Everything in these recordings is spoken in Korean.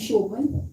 Човен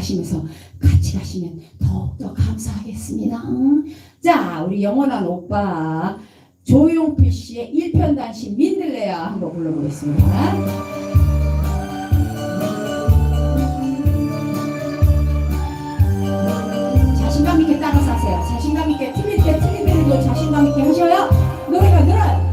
가시면서 같이 가시면 더욱더 감사하겠습니다. 자, 우리 영원한 오빠 조용필 씨의 일편단신 민들레야 한번 불러보겠습니다. 자신감 있게 따라서 하세요. 자신감 있게 틀릴 때 틀린 대로 자신감 있게 하셔요. 노래가 늘어요.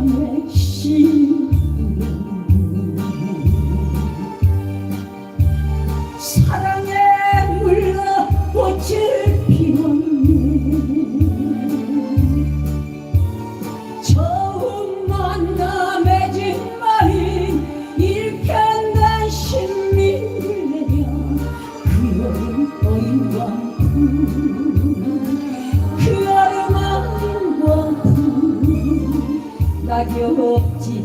She. 낙엽 없지.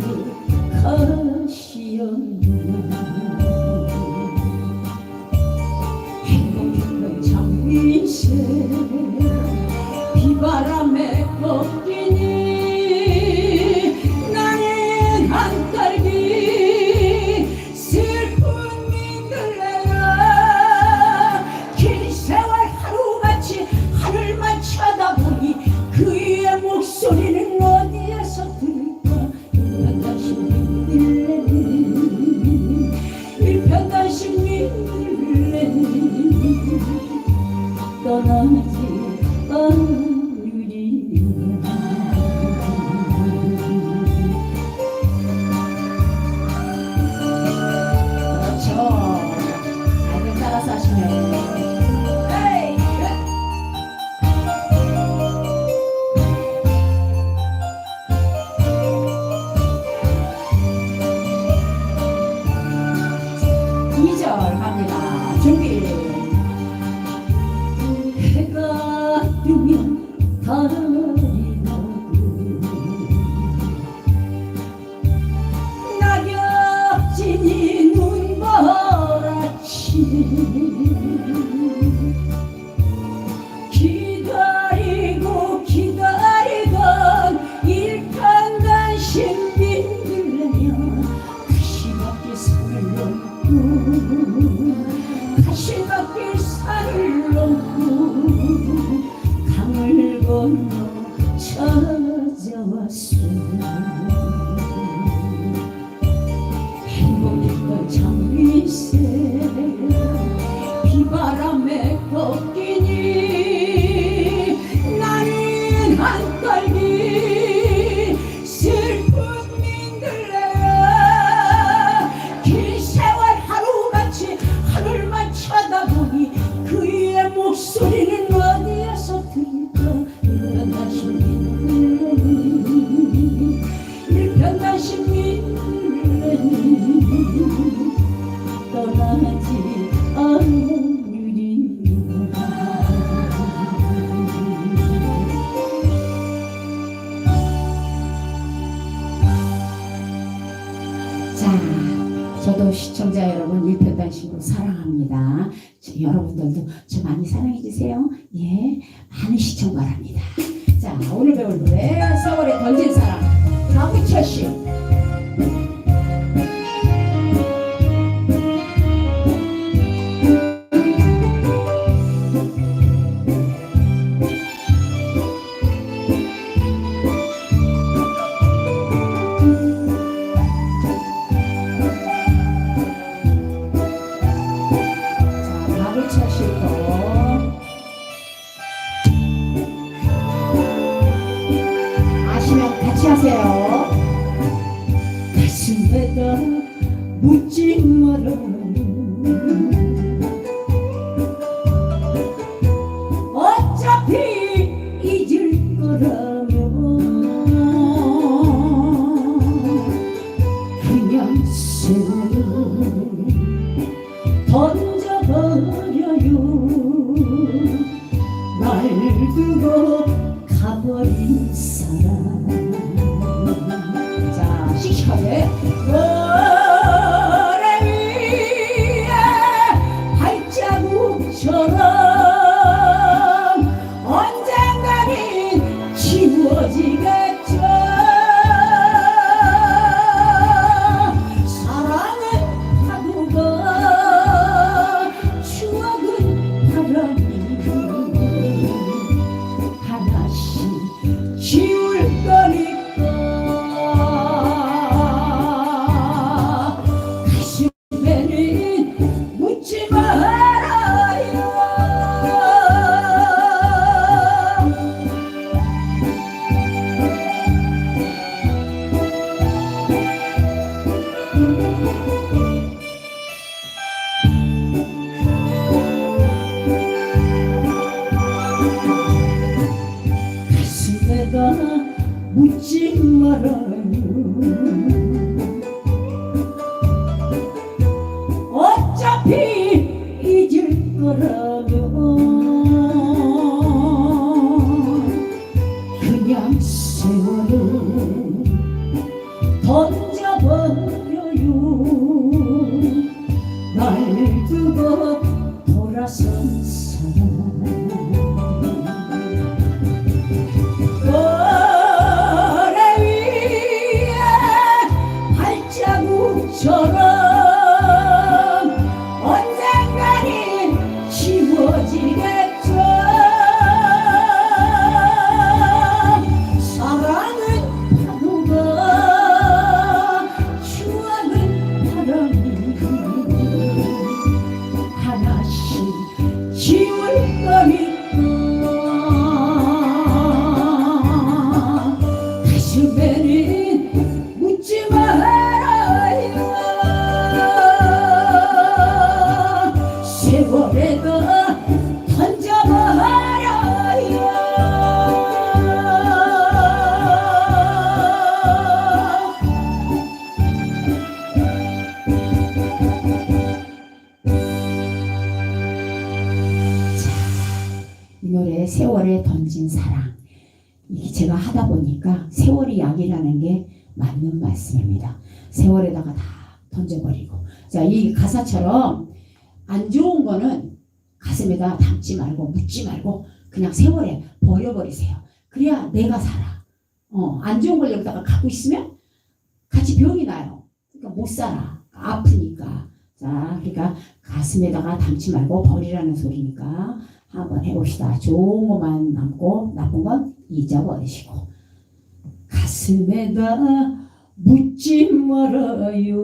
떠나가시길래 떠나지 않아 제가 하다 보니까 세월이 약이라는 게 맞는 말씀입니다. 세월에다가 다 던져버리고 자 이 가사처럼 안 좋은 거는 가슴에다 담지 말고 묻지 말고 그냥 세월에 버려버리세요. 그래야 내가 살아. 어, 안 좋은 걸 여기다가 갖고 있으면 같이 병이 나요. 그러니까 못 살아. 아프니까. 자, 그러니까 가슴에다가 담지 말고 버리라는 소리니까 한번 해봅시다. 좋은 것만 남고 나쁜 건 잊어버리시고 가슴에다 묻지 말아요.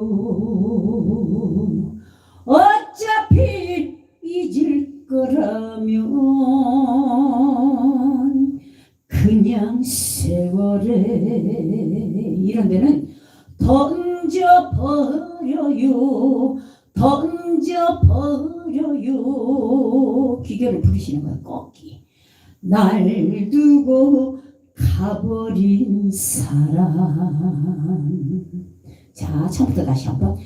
어차피 잊을 거라면 그냥 세월에 이런 데는 던져버려요. 던져버려요. 기교를 부르시는 거예요. 꺾기. 날 두고 가버린 사람. 자, 처음부터 다시 한번.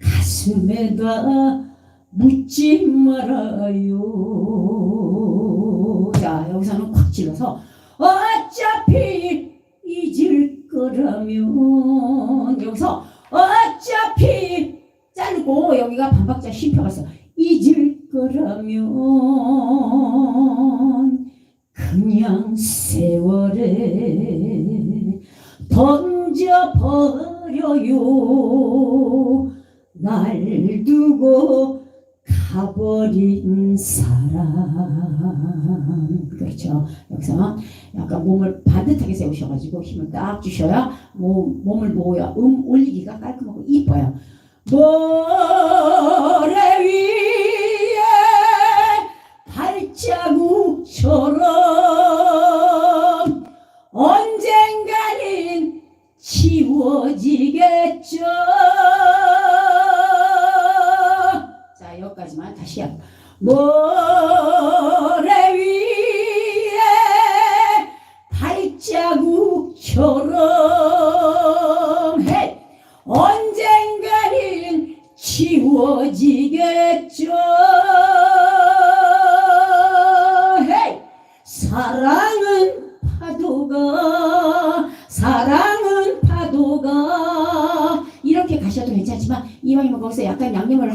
가슴에다 묻지 말아요. 자, 여기서는 콱 찔러서 어차피 잊을 거라면 여기서 어차피 잘라 여기가 반박자 있어. 잊을 거라면 그냥 세월에 던져버려요. 날 두고 가버린 사람. 그렇죠. 여기서 약간 몸을 반듯하게 세우셔가지고 힘을 딱 주셔야 몸, 몸을 모여 음 올리기가 깔끔하고 이뻐요. 모래 위에 발자국처럼 지워지겠죠. 자, 여기까지만 다시 한 모래 위에 발자국처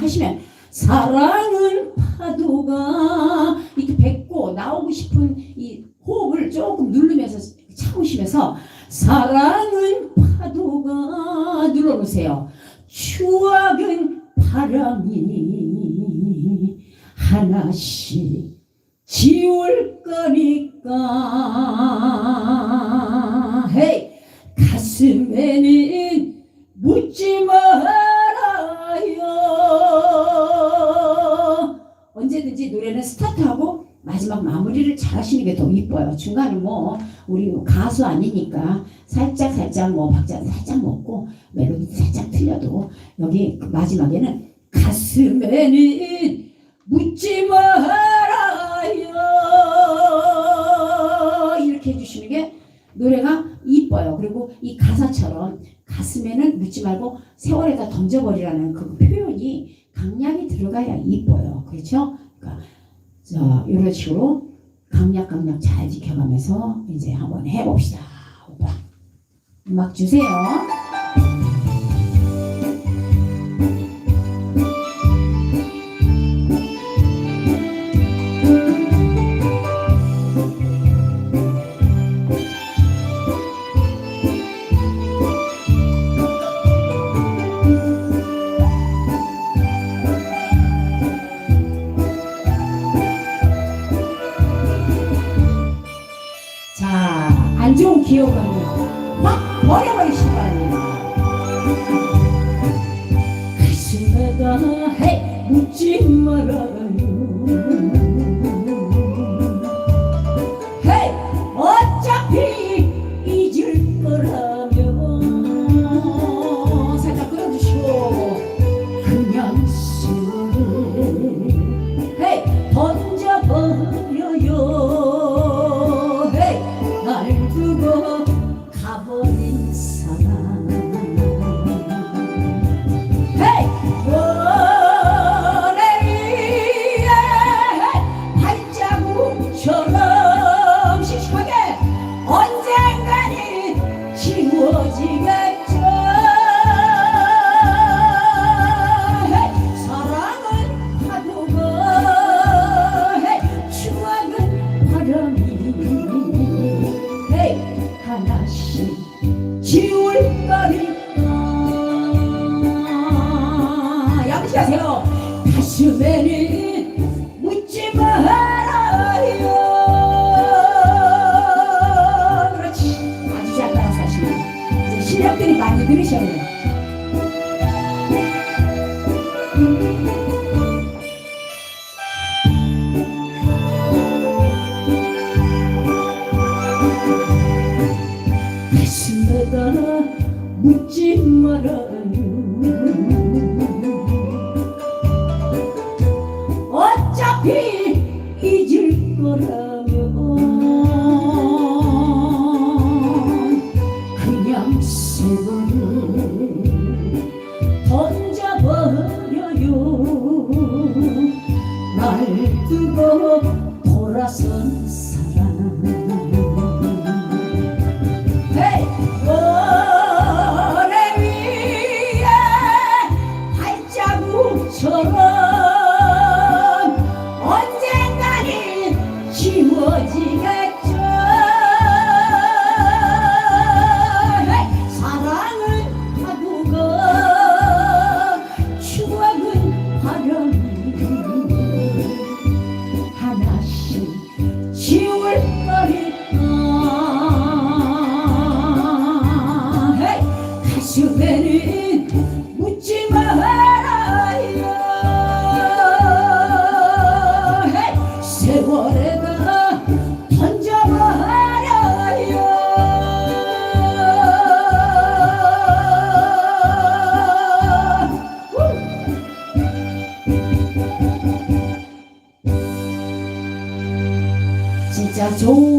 하시면 사랑 하시는 게 더 이뻐요. 중간에 뭐 우리 가수 아니니까 살짝 살짝 뭐 박자 살짝 먹고 멜로디 살짝 틀려도 여기 그 마지막에는 가슴에는 묻지 말아요. 이렇게 해주시는 게 노래가 이뻐요. 그리고 이 가사처럼 가슴에는 묻지 말고 세월에다 던져버리라는 그 표현이 강약이 들어가야 이뻐요. 그렇죠? 그러니까 자 이런 식으로 강약 강약 잘 지켜가면서 이제 한번 해봅시다 오빠. 음악 주세요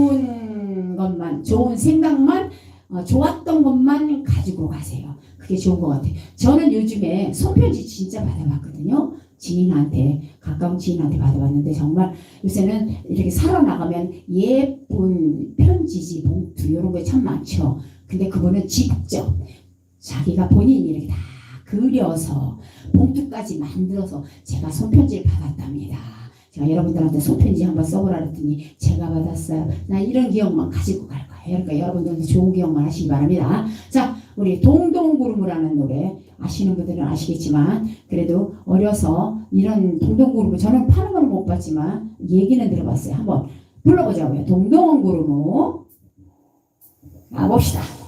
좋은 것만, 좋은 생각만, 어, 좋았던 것만 가지고 가세요. 그게 좋은 것 같아요. 저는 요즘에 손편지 진짜 받아봤거든요. 지인한테, 가까운 지인한테 받아봤는데 정말 요새는 이렇게 살아나가면 예쁜 편지지, 봉투, 이런 게 참 많죠. 근데 그거는 직접 자기가 본인이 이렇게 다 그려서 봉투까지 만들어서 제가 손편지를 받았답니다. 제가 여러분들한테 손편지 한번 써보라 그랬더니 제가 받았어요. 나 이런 기억만 가지고 갈 거예요. 그러니까 여러분들도 좋은 기억만 하시기 바랍니다. 자, 우리 동동구름이라는 노래 아시는 분들은 아시겠지만 그래도 어려서 이런 동동구름 저는 파는 건 못 봤지만 얘기는 들어봤어요. 한번 불러보자고요. 동동구름 가봅시다.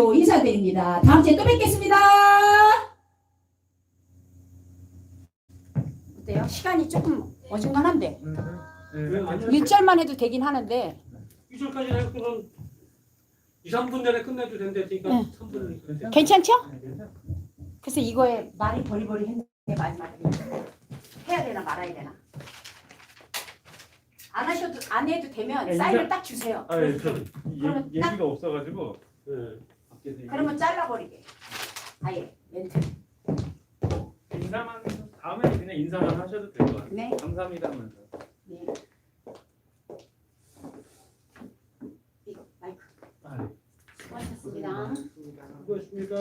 최정규 인사드립니다 다음 주에 또 뵙겠습니다 어때요? 시간이 조금 어중간한데 왜 아니야? 1절만 해도 되긴 하는데 2절까지 해서는 2, 3분 내에 끝내도 네. 3분을 그랬대. 괜찮죠? 그래서 이거에 말이 버리버리 했는데 마지막에 해야 되나 말아야 되나 안 하셔도 안 해도 되면 네, 사인을 딱 주세요. 아, 예, 저 그러면 예, 얘기가 없어가지고 네. 그러면 잘라버리게. 아예 멘트. 인사만 다음에 그냥 인사만 하셔도 될 것 같아요. 네. 감사합니다 하면서. 네. 이거 마이크. 아, 네. 수고하셨습니다. 수고하셨습니다.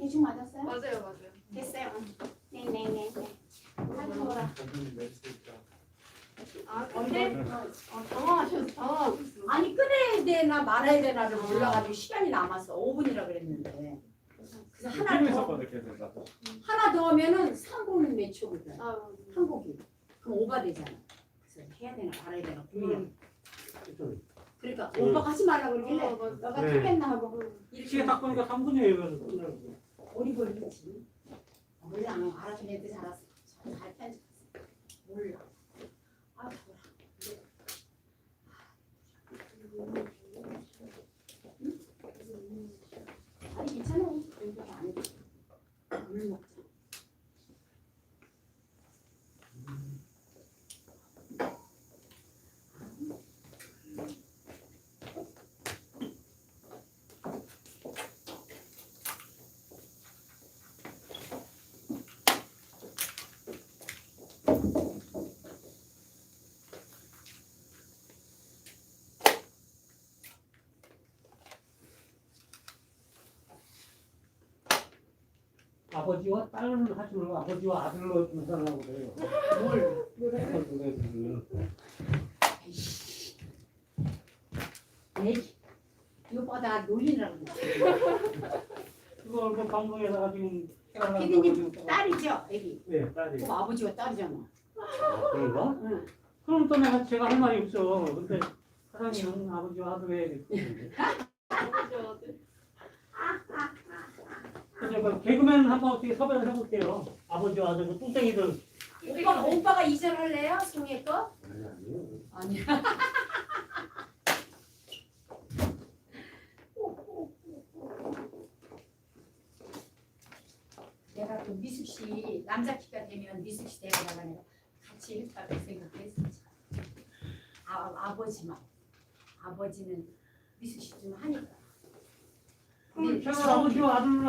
대충 맞았어요? 맞아요. 자, 아 근데 어, 당황하셔서 당황하셨어. 아니 끊어야 되나 되나를 몰라가지고 시간이 남았어. 5분이라 그랬는데. 그래서 하나 더. 하나 더 하면은 3분은 몇 초거든. 아, 한 곡이. 그럼 오바 되잖아. 그래서 해야 되나 말아야 되나 고민해. 그러니까 음. 오빠가 하지 말라고 그러길래 어, 맞아. 너가 네. 하겠나 하고 시계 이렇게 딱 보니까 3분이에요. 그래서 끝나고. 오리 걸리지. 몰라, 알아서 애들 잘했어. 잘 편집했어. 몰라. 아, 몰라. 아니 괜찮아. 여기 안 해. 물 먹자. 아버지와 딸을 하지 말고 아버지와 아들로 살라고 그래요. 뭘? 에이. 이거 보다 놀리라고. 그거 그 방송에다가 지금 해달라고 피디님 딸이죠, 애기. 네, 딸이. 그럼 아버지와 딸이잖아. 그런가? 응. 그럼 또 내가 제가 할 말이 없어. 근데 사장님은 아버지와 아들에 맞아. 그래서 그 개그맨 한번 어떻게 섭외를 해볼게요. 아버지와 아들 그 뚱땡이들. 오빠 오빠가 이전할래요, 송혜 거? 아니 아니요. 아니야. 내가 또 미숙 씨 남자 키가 되면 미숙 씨 데려다가 내가 같이 일까를 생각했어. 아 아버지만 아버지는 미숙 씨좀 하니까. 그럼 제가 아버지와 아들로